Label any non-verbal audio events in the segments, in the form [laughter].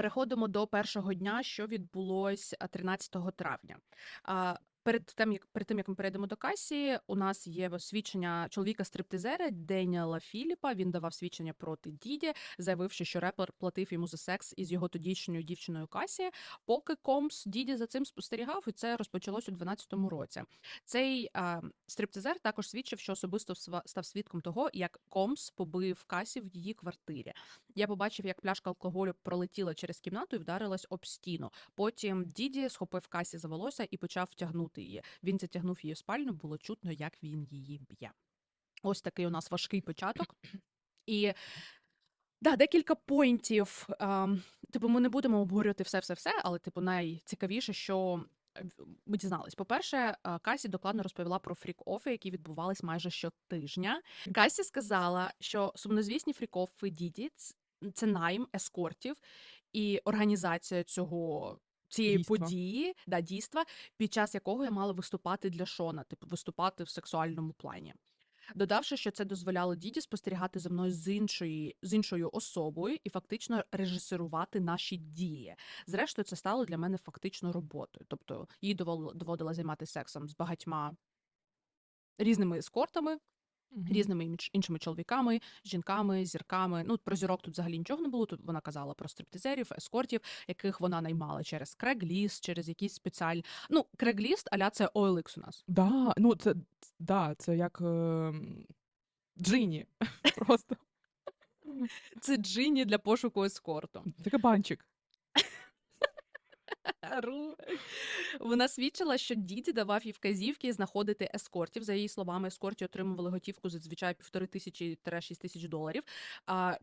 Переходимо до першого дня, що відбулось а, 13 травня. Перед тим, як перед тим, як ми перейдемо до касі, у нас є свідчення чоловіка стриптизера Деніела Філіпа. Він давав свідчення проти Діді, заявивши, що репер платив йому за секс із його тодішньою дівчиною Касі. Поки Комс Діді за цим спостерігав, і це розпочалось у 12-му році. Цей а, стриптизер також свідчив, що особисто став свідком того, як Комс побив Касі в її квартирі. Я побачив, як пляшка алкоголю пролетіла через кімнату і вдарилась об стіну. Потім діді схопив Касі за волосся і почав втягнути її. Він затягнув її в спальню, було чутно, як він її б'є. Ось такий у нас важкий початок. І да, декілька поінтів. ем, Типу, ми не будемо обговорювати все-все-все, але типу найцікавіше, що е, ми дізнались. По-перше, е, Касі докладно розповіла про фрік-офи, які відбувались майже щотижня. Касі сказала, що сумнозвісні фрік-офи Діді це найм ескортів і організація цього. Цієї Дійства. події, да, дійства, під час якого я мала виступати для Шона, типу виступати в сексуальному плані. Додавши, що це дозволяло діді спостерігати за мною з іншої з іншою особою і фактично режисерувати наші дії. Зрештою, це стало для мене фактично роботою. Тобто їй доводило доводило займатися сексом з багатьма різними ескортами, різними інш- іншими чоловіками, жінками, зірками. Ну про зірок тут взагалі нічого не було. Тут вона казала про стриптизерів, ескортів, яких вона наймала через Craigslist, через якісь спеціальні. Ну, Craigslist, аля це OLX у нас. Да, ну це да, це як е, Джині. [laughs] Просто Це джині для пошуку ескорту. це кабанчик. Ру. Вона свідчила, що діді давав їй вказівки знаходити ескортів. За її словами, ескорті отримували готівку зазвичай півтори тисячі шість тисяч доларів. А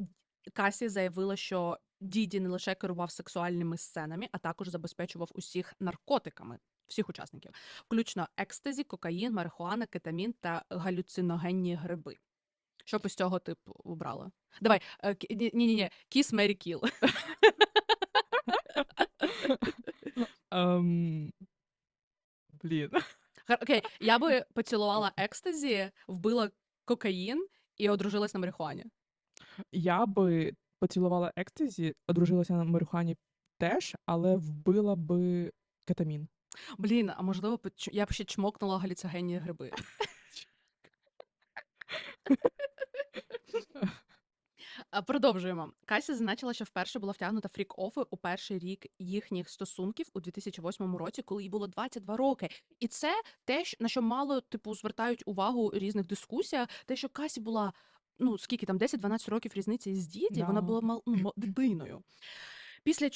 Касі заявила, що діді не лише керував сексуальними сценами, а також забезпечував усіх наркотиками. Всіх учасників, включно екстазі, кокаїн, марихуана, кетамін та галюциногенні гриби. Що б із цього ти б обрала? Давай, е, ні, ні, ні, кіс Мері Кіл. [laughs] Ем, блін. [laughs] Хар- Окей, я би [laughs] поцілувала екстазі, вбила кокаїн і одружилась на марихуані. Я би поцілувала екстазі, одружилася на марихуані теж, але вбила би кетамін. Блін, а можливо, поч- я б ще чмокнула галюциногенні гриби. [laughs] А, Продовжуємо. Кася зазначила, що вперше була втягнута фрік-офи у перший рік їхніх стосунків у 2008 році, коли їй було 22 роки. І це те, на що мало типу звертають увагу різних дискусіях. Те, що Касі була ну скільки там 10-12 років різниці з діді, вона була мал... ну, дитиною. Після